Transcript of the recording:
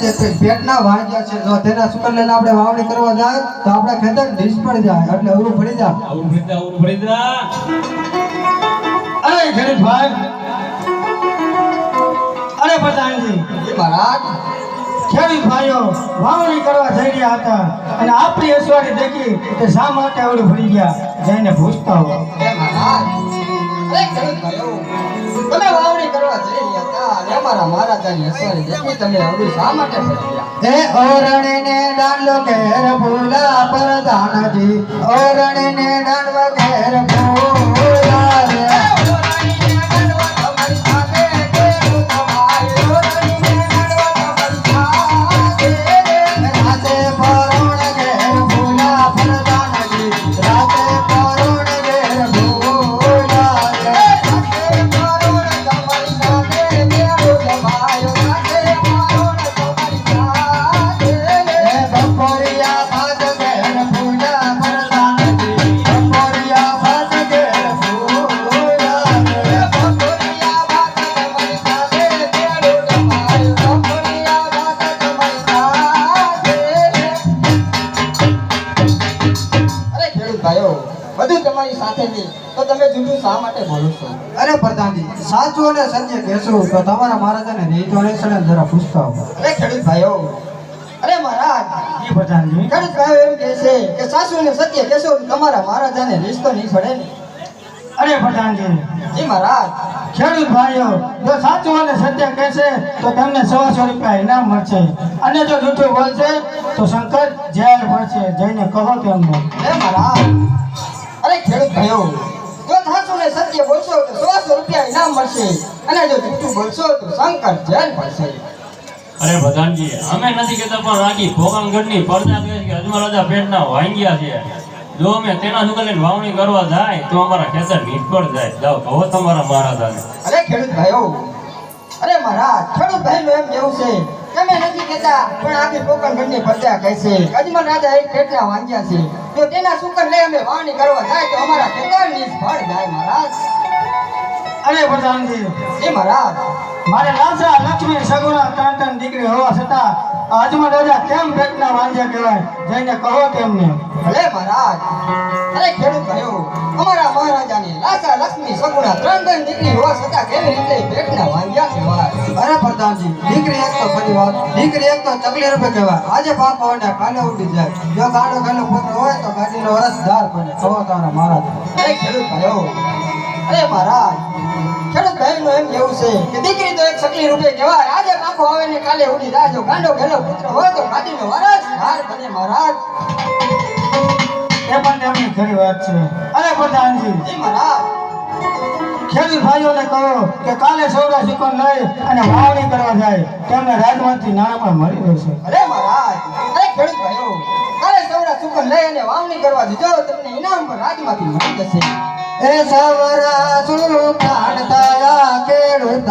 Pay- પેટના વાંજ્યા છે. જો તેના સુકર લઈને આપણે વાવણી કરવા જાય તો આપણા ખેતર નિષ્ફળ જાય એટલે અવરું પડી જાય. જા ફરીદા આવું ફરીદા અરે ખેડૂત ભાઈ અરે પ્રધાનજી. એ મહારાજ ખેડૂત ભાઈઓ વાવણી કરવા જઈ રહ્યા હતા અને આપણી અસવાડી દેખી તે શા માટે આવડું ફરી ગયા જઈને પૂછતા હો એ મહારાજ અરે ખેડૂત ભાઈઓ તમે વાવણી કરવા જઈ રહ્યા હતા. અને અમારા મહારાજાની અસવારી દેખી તમે અવરું શા માટે ફરી એ ઓરણે ને દાંડલો ઘેર ભૂલા પ્રધાનજી ઓરણે ને દાંડવા ઘેર બધું તમારી સાથે નહીં તો તમે જુદું શા માટે બોલો છો? અરે પ્રધાનજી સાચું અને સત્ય કહેશો તો તમારા મહારાજાને રીતો ને જરા પૂછતા હો. અરે ખેડૂત ભાઈઓ અરે મહારાજ. જી પ્રધાનજી. ખેડૂત ભાઈઓ એમ કહે છે કે સાચું ને સત્ય કહેશો તો તમારા મહારાજાને રીતો નહીં છોડે ને. અરે પ્રધાનજી. જી મહારાજ. ખેડૂત ભાઈઓ જો સાચું અને સત્ય કહેશે તો તમને સવાસો રૂપિયા ઇનામ મળશે. અને જો જૂઠું બોલશે તો શંકર જેલ મળશે જઈને કહો તેમને. અરે મહારાજ. અરે ખેડૂત ભાઈઓ સત્ય બોલશો તો સોળસો રૂપિયા ઇનામ મળશે. અને જો જૂઠું બોલશો તો શંકર જેલ પડશે. અરે ભગવાનજી અમે નથી કહેતા પણ આખી ભોગાનગઢની પડદા કહે છે કે અજમરાજા પેટના વાંગ્યા છે. જો અમે તેના સુગલે વાવણી કરવા જાય તો અમારા ખેતર નિષ્ફળ જાય. જાઓ કહો તમારા મહારાજાને. અરે ખેડૂત ભાઈઓ અરે મહારાજ ખેડૂત ભાઈનું એમ કેવું છે? અમે નથી કહેતા પણ આખી પોકરગઢની પ્રજા કહે છે. અજમલ રાજા એક પેટના વાંચ્યા છે. જો તેના સુકર લઈ અમે વાણી કરવા જાય તો અમારા ખેતર નિષ્ફળ જાય મહારાજ. અરે પ્રધાનજી. એ મહારાજ. મારે લાસા લક્ષ્મી સગુણા ત્રણ ત્રણ દીકરી હોવા છતાં અજમલ રાજા કેમ પેટના વાંજ્યા કહેવાય? જઈને કહો તેમને. ભલે મહારાજ. કહેવાય દીકરી એક તો વાત દીકરી એક તો ચકલી રૂપે કહેવાય. આજે પાક હોય કાલે ઉડી જાય. જો ગાડો ગાડો પુત્ર હોય તો ગાડીનો વરસદાર બને. કહો તારા મહારાજ. અરે ખેડૂત ભાઈઓ. અરે મહારાજ ખેડૂત ભાઈનું એમ કેવું છે કે દીકરી તો એક ચકલી રૂપે કહેવાય. આજે પાકો આવે ને કાલે ઉડી જાય. જો ગાંડો ખેલો પુત્ર હોય તો ગાડીનો વરસદાર બને મહારાજ. એ પણ તેમની ખરી વાત છે. અરે પ્રધાનજી મહારાજ. ખેડૂત ભાઈઓને કહો કે કાલે સૌરા સિકોન નહીં અને વાવણી કરવા જાય તેમને રાજમાંથી નાણાં પણ મળી રહેશે અરે મહારાજ અરે ખેડૂત ભાઈઓ કાલે સૌરા સુકન લઈ અને વાવણી કરવા દીધો તમને ઇનામ પર રાજમાંથી મળી જશે. એ સવરા સુકાન તારા ખેડૂત